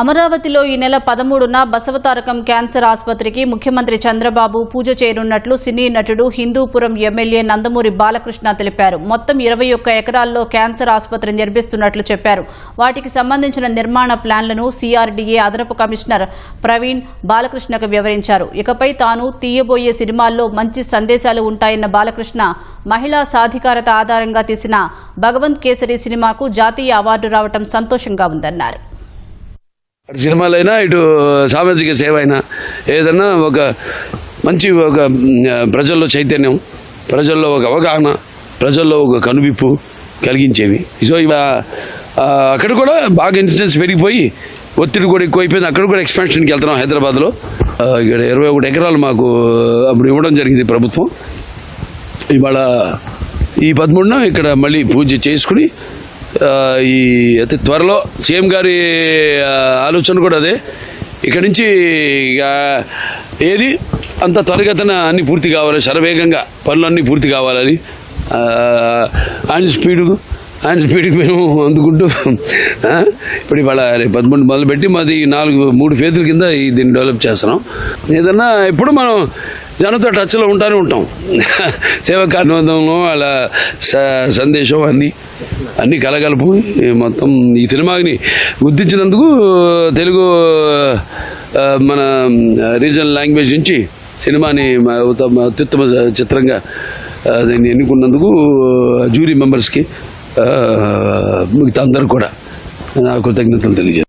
అమరావతిలో ఈ నెల పదమూడున బసవతారకం క్యాన్సర్ ఆసుపత్రికి ముఖ్యమంత్రి చంద్రబాబు పూజ చేయనున్నట్లు సినీ నటుడు హిందూపురం ఎమ్మెల్యే నందమూరి బాలకృష్ణ తెలిపారు. మొత్తం ఇరవై ఒక్క ఎకరాల్లో క్యాన్సర్ ఆసుపత్రి నిర్మిస్తున్నట్లు చెప్పారు. వాటికి సంబంధించిన నిర్మాణ ప్లాన్లను సీఆర్డీఏ అదనపు కమిషనర్ ప్రవీణ్ బాలకృష్ణకు వివరించారు. ఇకపై తాను తీయబోయే సినిమాల్లో మంచి సందేశాలు ఉంటాయన్న బాలకృష్ణ మహిళా సాధికారత ఆధారంగా తీసిన భగవంత్ కేసరి సినిమాకు జాతీయ అవార్డు రావటం సంతోషంగా ఉందన్నారు. సినిమాలైనా ఇటు సామాజిక సేవ అయినా ఏదన్నా ఒక మంచి ఒక ప్రజల్లో చైతన్యం ప్రజల్లో ఒక అవగాహన ప్రజల్లో ఒక కనువిప్పు కలిగించేవి. సో ఇవ అక్కడ కూడా బాగా ఇన్సిడెన్స్ పెరిగిపోయి ఒత్తిడి కూడా ఎక్కువైపోయింది. అక్కడ కూడా ఎక్స్పాన్షన్కి వెళ్తున్నాం హైదరాబాద్లో. ఇక్కడ ఇరవై ఒకటి ఎకరాలు మాకు అప్పుడు ఇవ్వడం జరిగింది ప్రభుత్వం. ఇవాళ ఈ పదమూడున ఇక్కడ మళ్ళీ పూజ చేసుకుని ఈ అతి త్వరలో సీఎం గారి ఆలోచన కూడా అదే. ఇక్కడి నుంచి ఇక ఏది అంత త్వరగతన అన్ని పూర్తి కావాలి శరవేగంగా పనులు అన్నీ పూర్తి కావాలని అండ్ ఆయన స్పీడు ఆయన స్పీడ్కి మేము అందుకుంటూ ఇప్పుడు ఇవాళ రేపు పదమూడు మొదలుపెట్టి మాది నాలుగు మూడు ఫేజుల కింద దీన్ని డెవలప్ చేస్తున్నాం. ఏదన్నా ఎప్పుడు మనం జనంతో టచ్లో ఉంటానే ఉంటాం. సేవ కార్యక్రమంలో అలా స- సందేశం అన్నీ అన్నీ కలగలుపు. మొత్తం ఈ సినిమాని గుర్తించినందుకు తెలుగు మన రీజనల్ లాంగ్వేజ్ నుంచి సినిమాని ఉత్తమ అత్యుత్తమ చిత్రంగా దీన్ని ఎన్నుకున్నందుకు జ్యూరీ మెంబర్స్కి మిగతా అందరూ కూడా నా కృతజ్ఞతలు తెలియజేస్తాను.